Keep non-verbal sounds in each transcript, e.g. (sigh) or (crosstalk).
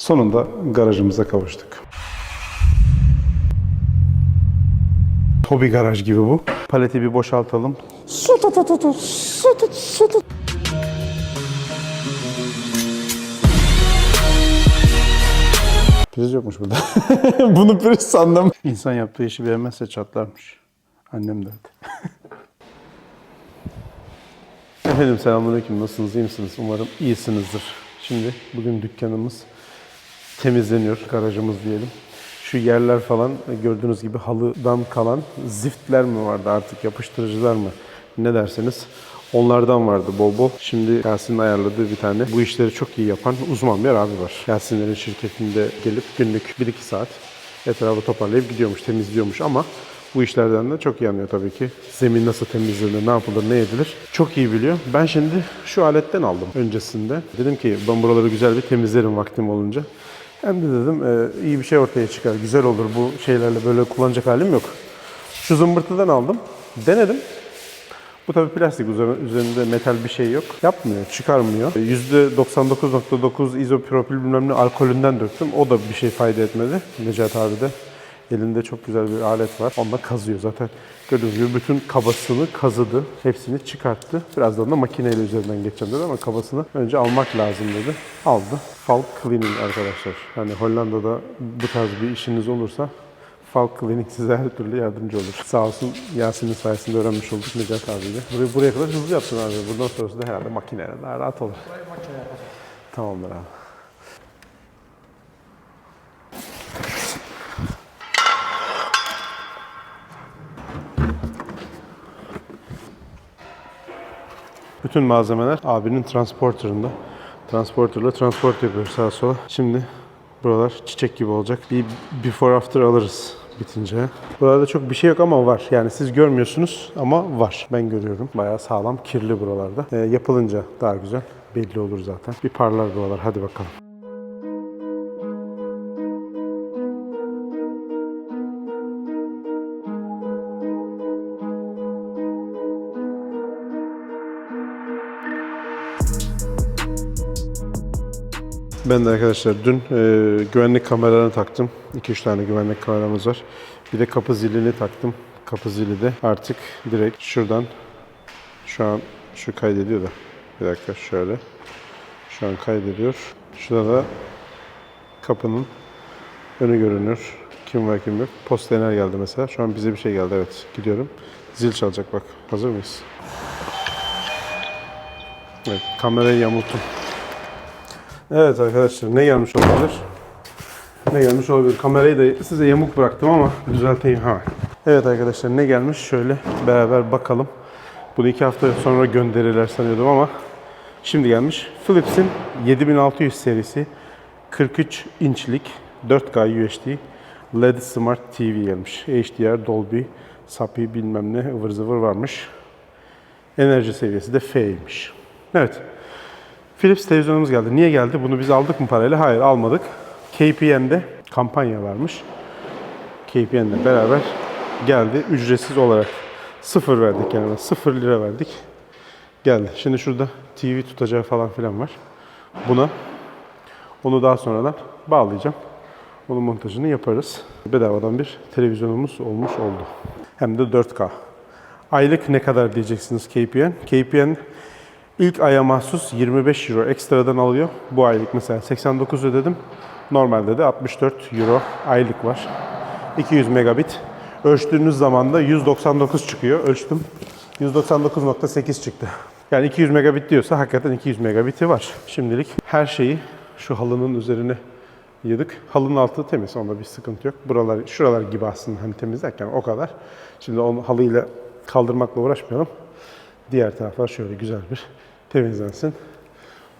Sonunda garajımıza kavuştuk. Hobi garaj gibi bu. Paleti bir boşaltalım. Su tut tut tut. Su tut su tut. Priz yokmuş burada. (laughs) Bunu priz sandım. İnsan yaptığı işi beğenmezse çatlarmış. Annem derdi. (laughs) Efendim selamünaleyküm. Nasılsınız? iyi misiniz? Umarım iyisinizdir. Şimdi bugün dükkanımız temizleniyor. Garajımız diyelim. Şu yerler falan gördüğünüz gibi halıdan kalan ziftler mi vardı artık yapıştırıcılar mı? Ne derseniz onlardan vardı bol bol. Şimdi Yasin'in ayarladığı bir tane bu işleri çok iyi yapan uzman bir abi var. Yasinlerin şirketinde gelip günlük 1-2 saat etrafı toparlayıp gidiyormuş, temizliyormuş ama bu işlerden de çok iyi anlıyor tabii ki. Zemin nasıl temizlenir, ne yapılır, ne edilir çok iyi biliyor. Ben şimdi şu aletten aldım öncesinde. Dedim ki ben buraları güzel bir temizlerim vaktim olunca. Hem de dedim e, iyi bir şey ortaya çıkar, güzel olur bu şeylerle böyle kullanacak halim yok. Şu zımbırtıdan aldım, denedim. Bu tabii plastik üzeri- üzerinde metal bir şey yok. Yapmıyor, çıkarmıyor. %99.9 izopropil bilmem ne alkolünden döktüm. O da bir şey fayda etmedi. Necat abi de elinde çok güzel bir alet var. Onunla kazıyor zaten. Gördüğünüz gibi bütün kabasını kazıdı. Hepsini çıkarttı. Birazdan da makineyle üzerinden geçeceğim dedi ama kabasını önce almak lazım dedi. Aldı. Falk Cleaning arkadaşlar. Yani Hollanda'da bu tarz bir işiniz olursa Falk Clinic size her türlü yardımcı olur. Sağ olsun Yasin'in sayesinde öğrenmiş olduk Necat abiyle. Buraya, buraya kadar hızlı yaptın abi. Bundan sonrası da herhalde makineyle daha rahat olur. Tamamdır abi. Bütün malzemeler abinin transporterında. Transporterla transport yapıyor sağa sola. Şimdi buralar çiçek gibi olacak. Bir before after alırız bitince. Buralarda çok bir şey yok ama var. Yani siz görmüyorsunuz ama var. Ben görüyorum. Bayağı sağlam, kirli buralarda. Ee, yapılınca daha güzel. Belli olur zaten. Bir parlar buralar. Hadi bakalım. Ben de arkadaşlar dün e, güvenlik kameralarını taktım. 2-3 tane güvenlik kameramız var. Bir de kapı zilini taktım. Kapı zili de artık direkt şuradan şu an şu kaydediyor da. Bir dakika şöyle. Şu an kaydediyor. Şurada da kapının önü görünür. Kim var kim yok. Postener geldi mesela. Şu an bize bir şey geldi. Evet gidiyorum. Zil çalacak bak. Hazır mıyız? Evet kamerayı yamulttum. Evet arkadaşlar ne gelmiş olabilir? Ne gelmiş olabilir? Kamerayı da size yamuk bıraktım ama düzelteyim hemen. Evet arkadaşlar ne gelmiş? Şöyle beraber bakalım. Bunu iki hafta sonra gönderirler sanıyordum ama şimdi gelmiş. Philips'in 7600 serisi 43 inçlik 4K UHD LED Smart TV gelmiş. HDR, Dolby, SAPI bilmem ne ıvır zıvır varmış. Enerji seviyesi de F'ymiş. Evet. Philips televizyonumuz geldi. Niye geldi? Bunu biz aldık mı parayla? Hayır almadık. KPN'de kampanya varmış. KPN'le beraber geldi. Ücretsiz olarak sıfır verdik yani. Sıfır lira verdik. Geldi. Şimdi şurada TV tutacağı falan filan var. Buna onu daha sonradan bağlayacağım. Onun montajını yaparız. Bedavadan bir televizyonumuz olmuş oldu. Hem de 4K. Aylık ne kadar diyeceksiniz KPN? KPN İlk aya mahsus 25 euro ekstradan alıyor. Bu aylık mesela 89 ödedim. Normalde de 64 euro aylık var. 200 megabit. Ölçtüğünüz zaman da 199 çıkıyor. Ölçtüm. 199.8 çıktı. Yani 200 megabit diyorsa hakikaten 200 megabiti var. Şimdilik her şeyi şu halının üzerine yığdık. Halının altı temiz. Onda bir sıkıntı yok. Buralar, şuralar gibi aslında hani temizlerken o kadar. Şimdi onu halıyla kaldırmakla uğraşmayalım. Diğer taraflar şöyle güzel bir temizlensin.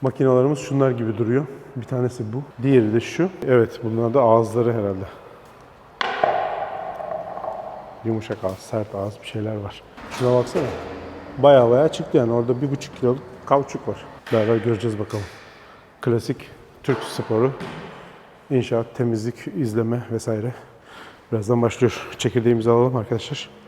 Makinalarımız şunlar gibi duruyor. Bir tanesi bu. Diğeri de şu. Evet bunlar da ağızları herhalde. Yumuşak ağız, sert ağız bir şeyler var. Şuna baksana. Baya baya çıktı yani. Orada bir buçuk kiloluk kauçuk var. Beraber göreceğiz bakalım. Klasik Türk sporu. İnşaat, temizlik, izleme vesaire. Birazdan başlıyor. Çekirdeğimizi alalım arkadaşlar.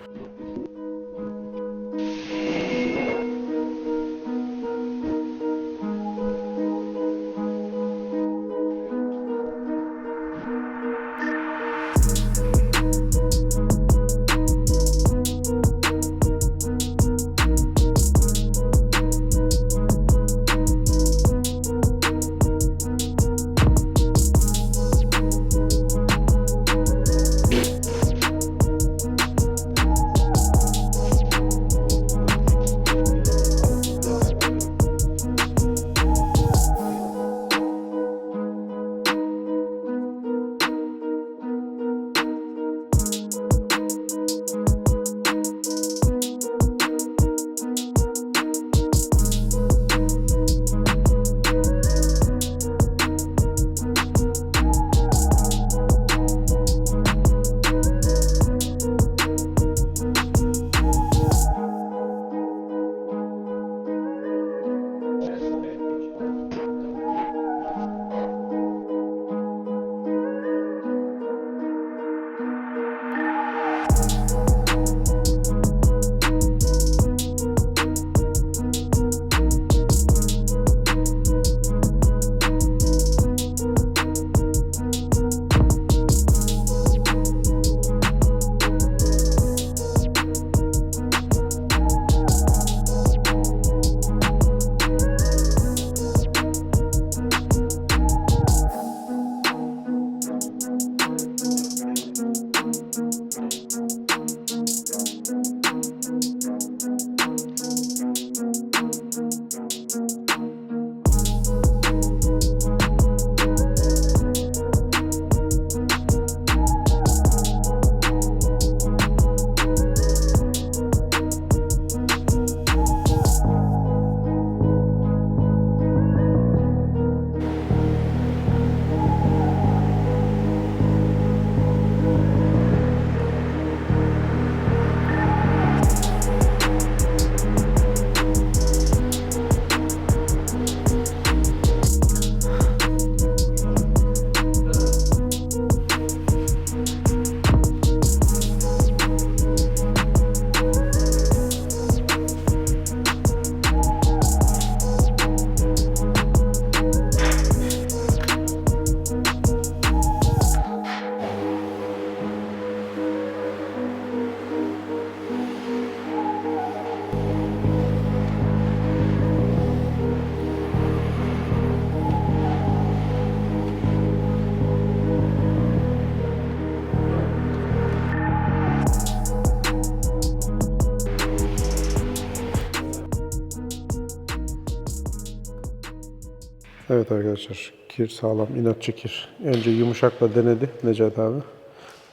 Evet arkadaşlar kir sağlam inatçı kir. Önce yumuşakla denedi Necat abi.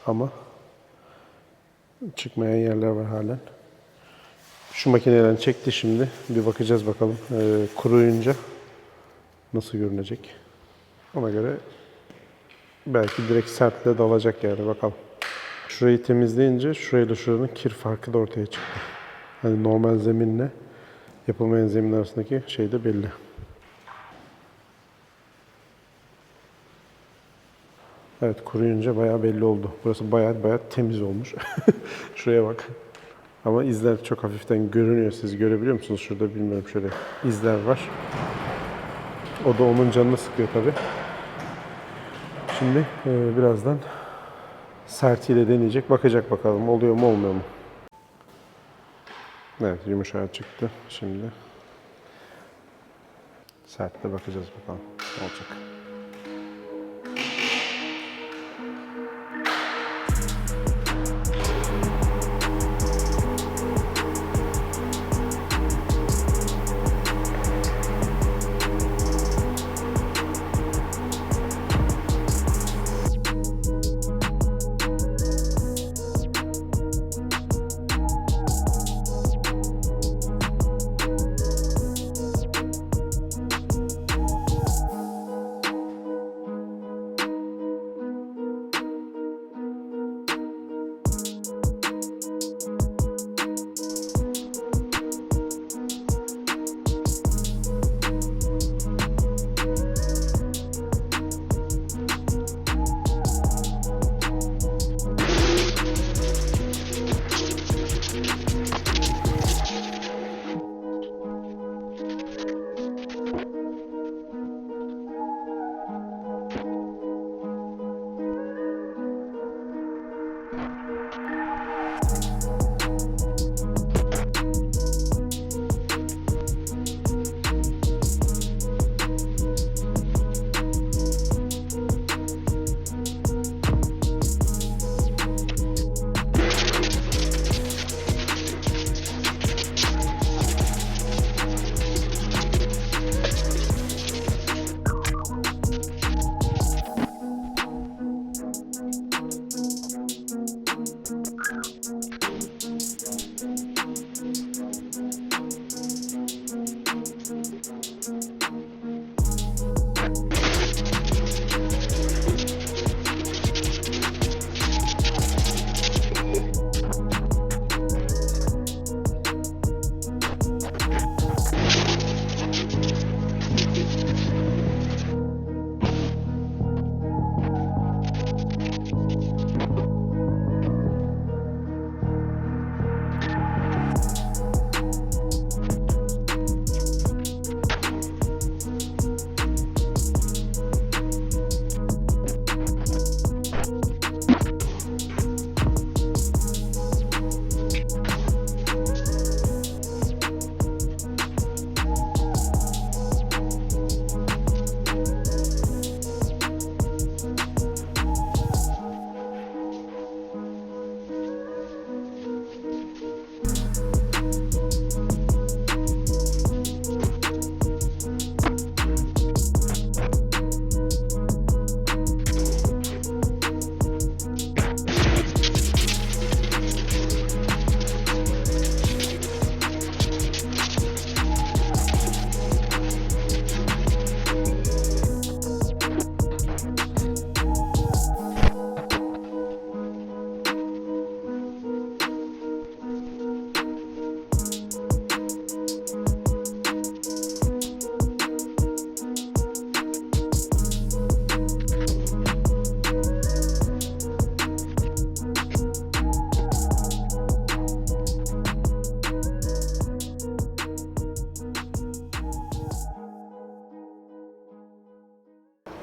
Ama çıkmayan yerler var halen. Şu makineden çekti şimdi. Bir bakacağız bakalım. Ee, kuruyunca nasıl görünecek. Ona göre belki direkt sertle dalacak yani bakalım. Şurayı temizleyince şurayla şuranın kir farkı da ortaya çıktı. Hani normal zeminle yapılmayan zemin arasındaki şey de belli. Evet kuruyunca bayağı belli oldu. Burası bayağı bayağı temiz olmuş. (laughs) Şuraya bak. Ama izler çok hafiften görünüyor. Siz görebiliyor musunuz? Şurada bilmiyorum şöyle izler var. O da onun canını sıkıyor tabi. Şimdi e, birazdan sertiyle deneyecek. Bakacak bakalım oluyor mu olmuyor mu. Evet yumuşağı çıktı şimdi. Sertle bakacağız bakalım olacak.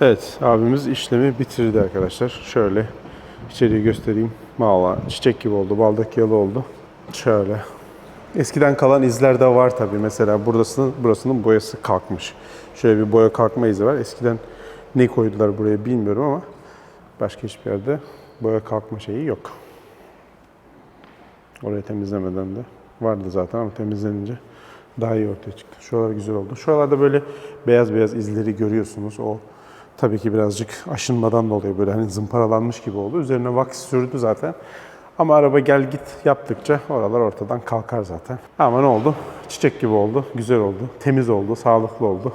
Evet, abimiz işlemi bitirdi arkadaşlar. Şöyle içeriği göstereyim. Valla çiçek gibi oldu, baldak yalı oldu. Şöyle. Eskiden kalan izler de var tabii. Mesela burasının, burasının boyası kalkmış. Şöyle bir boya kalkma izi var. Eskiden ne koydular buraya bilmiyorum ama başka hiçbir yerde boya kalkma şeyi yok. Orayı temizlemeden de vardı zaten ama temizlenince Daha iyi ortaya çıktı. Şuralar güzel oldu. Şuralarda böyle beyaz beyaz izleri görüyorsunuz. O tabii ki birazcık aşınmadan dolayı böyle hani zımparalanmış gibi oldu. Üzerine wax sürdü zaten. Ama araba gel git yaptıkça oralar ortadan kalkar zaten. Ama ne oldu? Çiçek gibi oldu, güzel oldu, temiz oldu, sağlıklı oldu.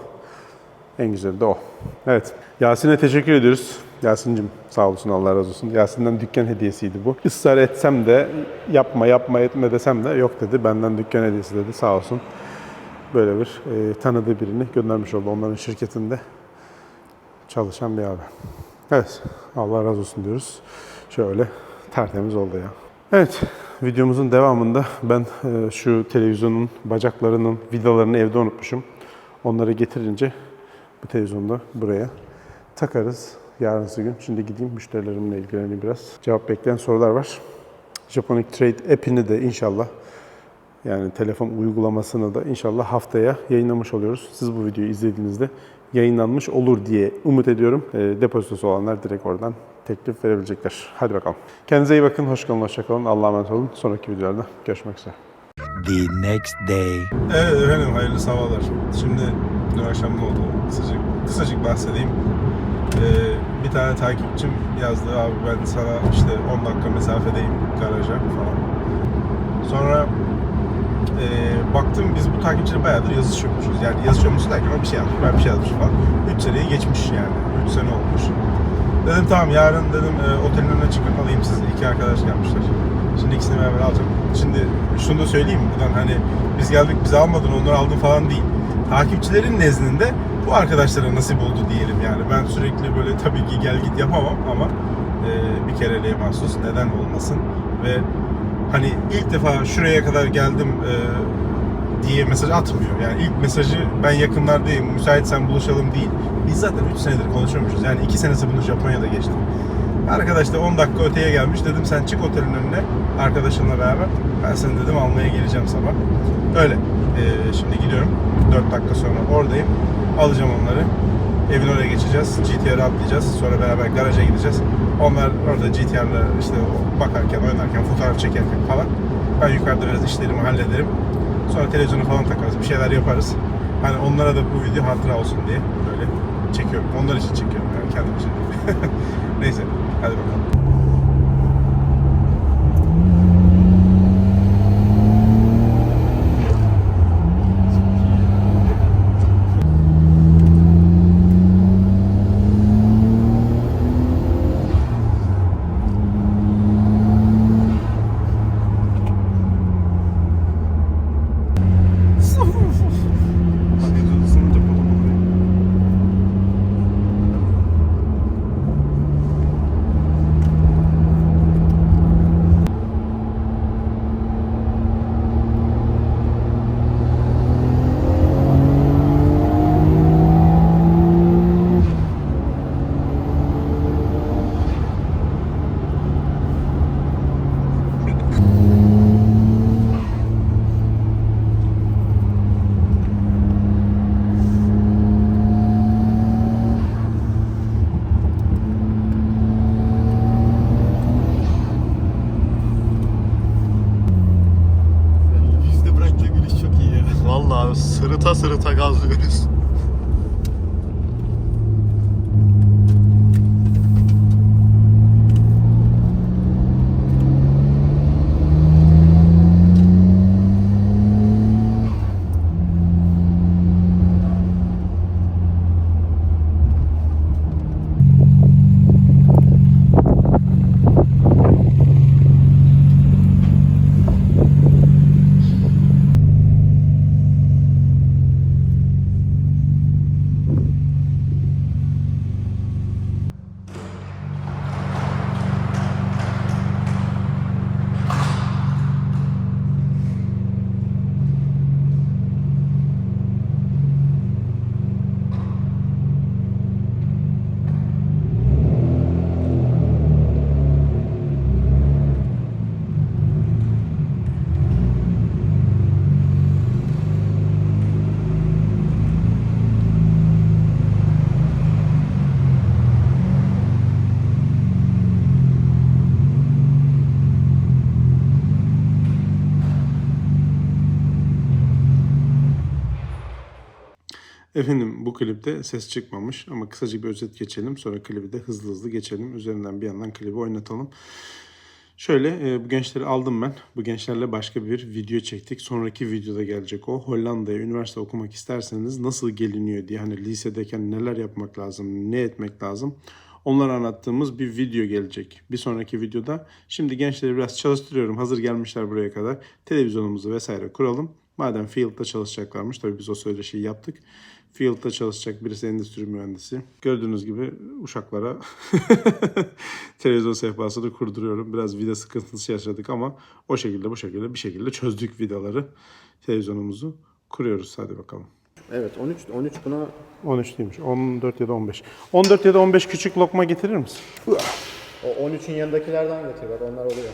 En güzeli de o. Evet. Yasin'e teşekkür ediyoruz. Yasin'cim sağ olsun Allah razı olsun. Yasin'den dükkan hediyesiydi bu. Israr etsem de yapma yapma etme desem de yok dedi. Benden dükkan hediyesi dedi sağ olsun. Böyle bir e, tanıdığı birini göndermiş oldu onların şirketinde çalışan bir abi. Evet Allah razı olsun diyoruz. Şöyle tertemiz oldu ya. Evet videomuzun devamında ben e, şu televizyonun bacaklarının vidalarını evde unutmuşum. Onları getirince bu televizyonu da buraya takarız yarınsı gün. Şimdi gideyim müşterilerimle ilgileneyim biraz. Cevap bekleyen sorular var. Japonic Trade app'ini de inşallah yani telefon uygulamasını da inşallah haftaya yayınlamış oluyoruz. Siz bu videoyu izlediğinizde yayınlanmış olur diye umut ediyorum. E, depozitosu olanlar direkt oradan teklif verebilecekler. Hadi bakalım. Kendinize iyi bakın. Hoş kalın, hoşça kalın. Allah'a emanet olun. Sonraki videolarda görüşmek üzere. the next day. Evet efendim hayırlı sabahlar. Şimdi dün akşam ne oldu? Kısacık, kısacık bahsedeyim. Ee, bir tane takipçim yazdı abi ben sana işte 10 dakika mesafedeyim garaja falan. Sonra e, baktım biz bu takipçiyle bayağıdır yazışıyormuşuz. Yani yazışıyormuşuz derken o bir şey yazmış, ben bir şey yazmış falan. 3 seneyi geçmiş yani. 3 sene olmuş. Dedim tamam yarın dedim e, otelin önüne çıkın alayım sizi. İki arkadaş gelmişler. Şimdi ikisini beraber alacağım. Şimdi şunu da söyleyeyim buradan hani biz geldik bizi almadın onları aldın falan değil. Takipçilerin nezdinde bu arkadaşlara nasip oldu diyelim yani. Ben sürekli böyle tabii ki gel git yapamam ama e, bir kereliğe mahsus neden olmasın ve hani ilk defa şuraya kadar geldim e, diye mesaj atmıyor. Yani ilk mesajı ben yakınlardayım, müsaitsen buluşalım değil. Biz zaten 3 senedir konuşuyormuşuz. Yani 2 senesi bunu Japonya'da geçti. Arkadaş da 10 dakika öteye gelmiş. Dedim sen çık otelin önüne arkadaşınla beraber. Ben seni dedim almaya geleceğim sabah. Öyle. Ee, şimdi gidiyorum. 4 dakika sonra oradayım. Alacağım onları. Evin oraya geçeceğiz. GTR'a atlayacağız. Sonra beraber garaja gideceğiz. Onlar orada GTR'la işte bakarken, oynarken, fotoğraf çekerken falan. Ben yukarıda biraz işlerimi hallederim. Sonra televizyonu falan takarız. Bir şeyler yaparız. Hani onlara da bu video hatıra olsun diye böyle çekiyorum. Onlar için çekiyorum yani kendim için. (laughs) Neyse. Hadi bakalım. Portugal. Efendim bu klipte ses çıkmamış ama kısacık bir özet geçelim. Sonra klibi de hızlı hızlı geçelim. Üzerinden bir yandan klibi oynatalım. Şöyle e, bu gençleri aldım ben. Bu gençlerle başka bir video çektik. Sonraki videoda gelecek o. Hollanda'ya üniversite okumak isterseniz nasıl geliniyor diye hani lisedeyken neler yapmak lazım, ne etmek lazım. Onları anlattığımız bir video gelecek. Bir sonraki videoda. Şimdi gençleri biraz çalıştırıyorum. Hazır gelmişler buraya kadar. Televizyonumuzu vesaire kuralım. Madem Field'da çalışacaklarmış. Tabii biz o söyleşiyi yaptık. Field'da çalışacak birisi endüstri mühendisi. Gördüğünüz gibi uşaklara (laughs) televizyon sehpasını kurduruyorum. Biraz vida sıkıntısı yaşadık ama o şekilde bu şekilde bir şekilde çözdük vidaları. Televizyonumuzu kuruyoruz. Hadi bakalım. Evet 13 13 buna 13 değilmiş. 14 ya da 15. 14 ya da 15 küçük lokma getirir misin? o 13'ün yanındakilerden getir bak onlar oluyor.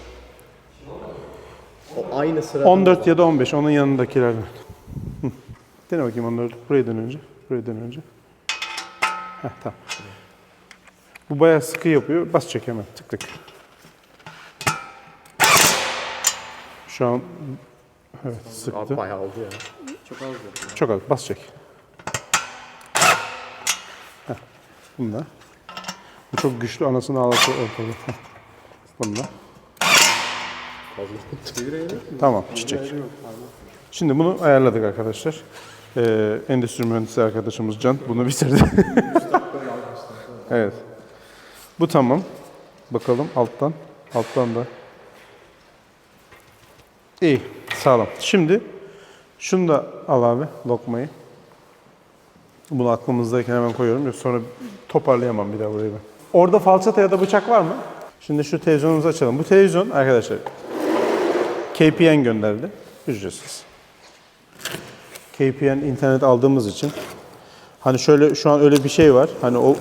O aynı sırada. 14 ya da 15 onun yanındakilerden. Dene bakayım 14. Buraya dön önce. Buraya dön önce. Heh, tamam. Bu bayağı sıkı yapıyor. Bas çek hemen. Tık tık. Şu an evet sıktı. Bayağı oldu ya. Çok az. Bas çek. Heh. Bunda. Bu çok güçlü. Anasını ağlatı ortada. Heh. Bunda. Tamam. Çiçek. Şimdi bunu ayarladık arkadaşlar. Ee, endüstri mühendisi arkadaşımız Can bunu bitirdi. (laughs) evet. Bu tamam. Bakalım alttan. Alttan da. İyi. Sağlam. Şimdi şunu da al abi lokmayı. Bunu aklımızdayken hemen koyuyorum. Yoksa sonra toparlayamam bir daha burayı ben. Orada falçata ya da bıçak var mı? Şimdi şu televizyonumuzu açalım. Bu televizyon arkadaşlar KPN gönderdi. Ücretsiz. KPN internet aldığımız için hani şöyle şu an öyle bir şey var. Hani o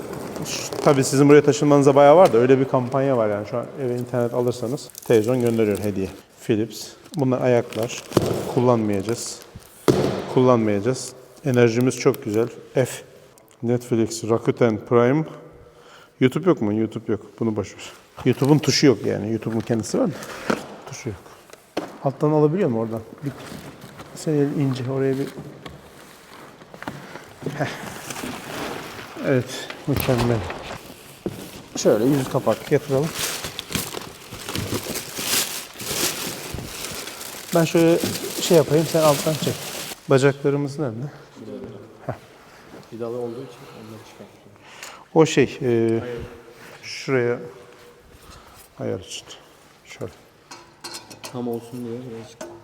tabii sizin buraya taşınmanıza bayağı var da öyle bir kampanya var yani şu an eve internet alırsanız televizyon gönderiyor hediye. Philips. Bunlar ayaklar. Kullanmayacağız. Kullanmayacağız. Enerjimiz çok güzel. F. Netflix, Rakuten Prime. YouTube yok mu? YouTube yok. Bunu boş ver. YouTube'un tuşu yok yani. YouTube'un kendisi var da tuşu yok. Alttan alabiliyor mu oradan? Bir, sen ince oraya bir... Heh. Evet, mükemmel. Şöyle yüz kapak yatıralım. Ben şöyle şey yapayım, sen alttan çek. Bacaklarımız nerede? Vidalı olduğu için onları çıkartıyorum. O şey, e, şuraya ayar için. Şöyle. Tam olsun diye buraya çık.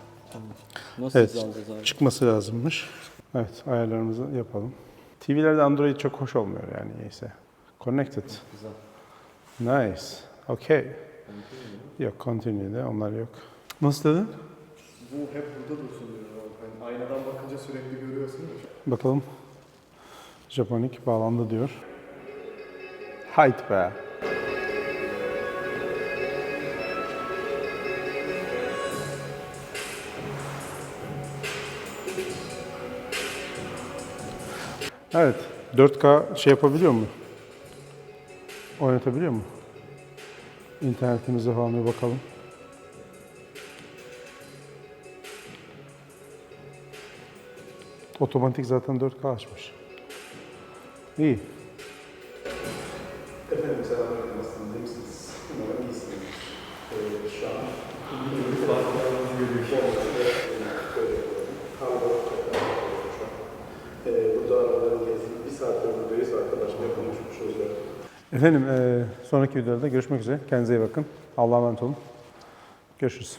Nasıl Evet, alacağız abi? çıkması lazımmış. Evet, ayarlarımızı yapalım. TV'lerde Android çok hoş olmuyor yani neyse. Connected. Nice. Okay. Yok, continue'de onlar yok. Nasıl dedin? Bu hep burada dursun diyor. Yani aynadan bakınca sürekli görüyorsun ya. Bakalım. Japonik bağlandı diyor. Hayt be. Evet. 4K şey yapabiliyor mu? Oynatabiliyor mu? İnternetimize falan bir bakalım. Otomatik zaten 4K açmış. İyi. Efendim selamünaleyküm nasılsınız? İyi misiniz? Umarım iyisiniz. Ee, şu an Burada saattir buradayız. Arkadaşlarla konuşmuş olacak. Efendim e, sonraki videoda görüşmek üzere. Kendinize iyi bakın. Allah'a emanet olun. Görüşürüz.